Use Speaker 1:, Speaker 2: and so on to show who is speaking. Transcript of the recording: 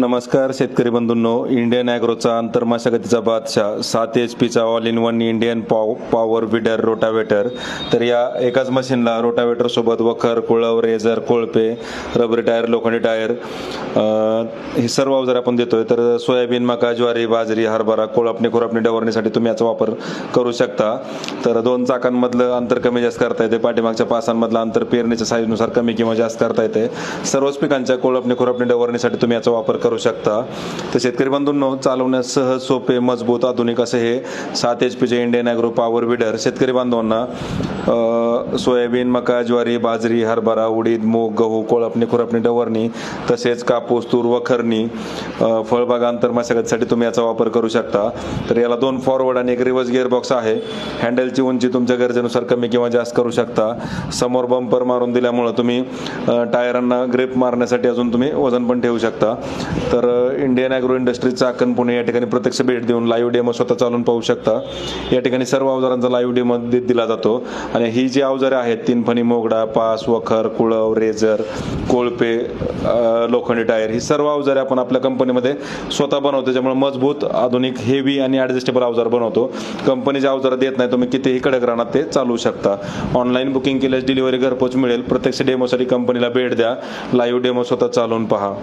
Speaker 1: नमस्कार शेतकरी बंधूंनो. इंडियन ॲग्रोचा आंतरमाशागतीचा बादशाह सात एच पीचा ऑल इन वन इंडियन पाव पॉवर विडर रोटावेटर तर या एकाच मशीनला रोटावेटर सोबत वखर कुळव रेझर कोळपे रबरी टायर लोखंडी टायर हे सर्व अवजार आपण देतोय. तर सोयाबीन मका ज्वारी बाजरी हरभरा कोळपणी खुरपणी डवरणीसाठी तुम्ही याचा वापर करू शकता. तर दोन चाकांमधलं अंतर कमी जास्त करता येते. पाठीमागच्या पासांमधलं अंतर पेरणीच्या साईजनुसार कमी किंवा जास्त करता येते. सर्वच पिकांच्या कोळपणी खुरपणी डवरणीसाठी तुम्ही याचा वापर करू करू शकता. तर शेतकरी बंधूंनो चालवण्यास सहज सोपे मजबूत आधुनिक असे हे सात एच पीचे इंडियन ॲग्रो पॉवर विडर शेतकरी बांधवांना सोयाबीन मका ज्वारी बाजरी हरभरा उडीद मूग गहू कोळपणी खुरपणी डवरणी तसेच कापूस तूर वखरणी अ, फळबाग आंतरमाशागतीसाठी तुम्ही याचा वापर करू शकता. तर याला दोन फॉरवर्ड आणि एक रिव्हर्स गिअरबॉक्स आहे. हँडलची उंची तुमच्या गरजेनुसार कमी किंवा जास्त करू शकता. समोर बंपर मारून दिल्यामुळं तुम्ही टायरांना ग्रिप मारण्यासाठी अजून तुम्ही वजन पण ठेवू शकता. तर इंडियन ॲग्रो इंडस्ट्रीचा आकण पुणे या ठिकाणी प्रत्यक्ष भेट देऊन लाईव्ह डेमो स्वतः चालून पाहू शकता. या ठिकाणी सर्व अवजारांचा लाईव्ह डेमो दिला जातो. आणि ही जी अवजारे आहेत तीन फणी मोगडा पास वखर कुळव रेझर कोळपे लोखंडी टायर ही सर्व अवजारे आपण आपल्या कंपनीमध्ये स्वतः बनवतो. त्याच्यामुळे मजबूत आधुनिक हेवी आणि ॲडजस्टेबल अवजार बनवतो. कंपनी जे अवजार देत नाही तुम्ही कितीही कडक राहणार ते चालवू शकता. ऑनलाईन बुकिंग केल्यास डिलिव्हरी घरपोच मिळेल. प्रत्यक्ष डेमोसाठी कंपनीला भेट द्या. लाईव्ह डेमो स्वतः चालवून पहा.